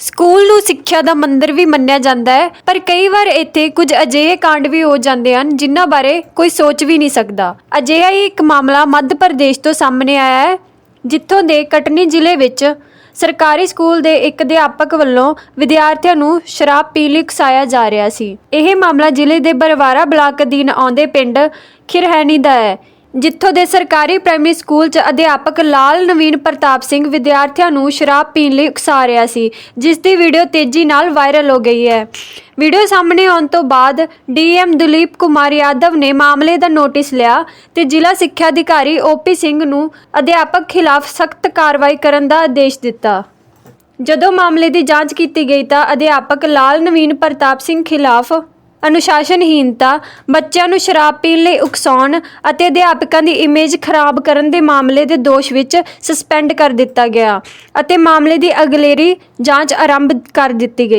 School ਨੂੰ ਸਿੱਖਿਆ ਦਾ ਮੰਦਿਰ ਵੀ ਮੰਨਿਆ ਜਾਂਦਾ ਹੈ, ਪਰ ਕਈ ਵਾਰ ਇੱਥੇ ਕੁਝ ਅਜਿਹੇ ਕਾਂਡ ਵੀ ਹੋ ਜਾਂਦੇ ਹਨ ਜਿਨ੍ਹਾਂ ਬਾਰੇ ਕੋਈ ਸੋਚ ਵੀ ਨਹੀਂ ਸਕਦਾ। ਅਜਿਹਾ ਹੀ ਇੱਕ ਮਾਮਲਾ ਮੱਧ ਪ੍ਰਦੇਸ਼ ਤੋਂ ਸਾਹਮਣੇ ਆਇਆ ਹੈ, ਜਿੱਥੋਂ ਦੇ ਕਟਨੀ ਜ਼ਿਲ੍ਹੇ ਵਿੱਚ ਸਰਕਾਰੀ ਸਕੂਲ ਦੇ ਇੱਕ ਅਧਿਆਪਕ ਵੱਲੋਂ ਵਿਦਿਆਰਥੀਆਂ ਨੂੰ ਸ਼ਰਾਬ ਪੀਣ ਲਈ ਉਕਸਾਇਆ ਜਾ ਰਿਹਾ ਸੀ। ਇਹ ਮਾਮਲਾ ਜ਼ਿਲ੍ਹੇ ਦੇ ਬਰਵਾਰਾ ਬਲਾਕ ਅਧੀਨ ਆਉਂਦੇ ਪਿੰਡ ਖਿਰਹੈਣੀ ਦਾ ਹੈ। ਜਿੱਥੋਂ ਦੇ ਸਰਕਾਰੀ ਪ੍ਰਾਇਮਰੀ ਸਕੂਲ 'ਚ ਅਧਿਆਪਕ ਲਾਲ ਨਵੀਨ ਪ੍ਰਤਾਪ ਸਿੰਘ ਵਿਦਿਆਰਥੀਆਂ ਨੂੰ ਸ਼ਰਾਬ ਪੀਣ ਲਈ ਉਕਸਾ ਰਿਹਾ ਸੀ, ਜਿਸ ਦੀ ਵੀਡੀਓ ਤੇਜ਼ੀ ਨਾਲ ਵਾਇਰਲ ਹੋ ਗਈ ਹੈ। ਵੀਡੀਓ ਸਾਹਮਣੇ ਆਉਣ ਤੋਂ ਬਾਅਦ ਡੀਐਮ ਦਲੀਪ ਕੁਮਾਰ ਯਾਦਵ ਨੇ ਮਾਮਲੇ ਦਾ ਨੋਟਿਸ ਲਿਆ ਤੇ ਜ਼ਿਲ੍ਹਾ ਸਿੱਖਿਆ ਅਧਿਕਾਰੀ ਓਪੀ ਸਿੰਘ ਨੂੰ ਅਧਿਆਪਕ ਖਿਲਾਫ ਸਖਤ ਕਾਰਵਾਈ ਕਰਨ ਦਾ ਆਦੇਸ਼ ਦਿੱਤਾ। ਜਦੋਂ ਮਾਮਲੇ ਦੀ ਜਾਂਚ ਕੀਤੀ ਗਈ ਤਾਂ ਅਧਿਆਪਕ ਲਾਲ ਨਵੀਨ ਪ੍ਰਤਾਪ ਸਿੰਘ ਖਿਲਾਫ ਅਨੁਸ਼ਾਸਨਹੀਨਤਾ ਬੱਚਿਆਂ ਨੂੰ ਸ਼ਰਾਬ ਪੀਣ ਲਈ ਉਕਸਾਉਣ ਅਤੇ ਅਧਿਆਪਕਾਂ ਦੀ ਇਮੇਜ ਖਰਾਬ ਕਰਨ ਦੇ ਮਾਮਲੇ ਦੇ ਦੋਸ਼ ਵਿੱਚ ਸਸਪੈਂਡ ਕਰ ਦਿੱਤਾ ਗਿਆ ਅਤੇ ਮਾਮਲੇ ਦੀ ਅਗਲੇਰੀ ਜਾਂਚ ਆਰੰਭ ਕਰ ਦਿੱਤੀ ਗਈ।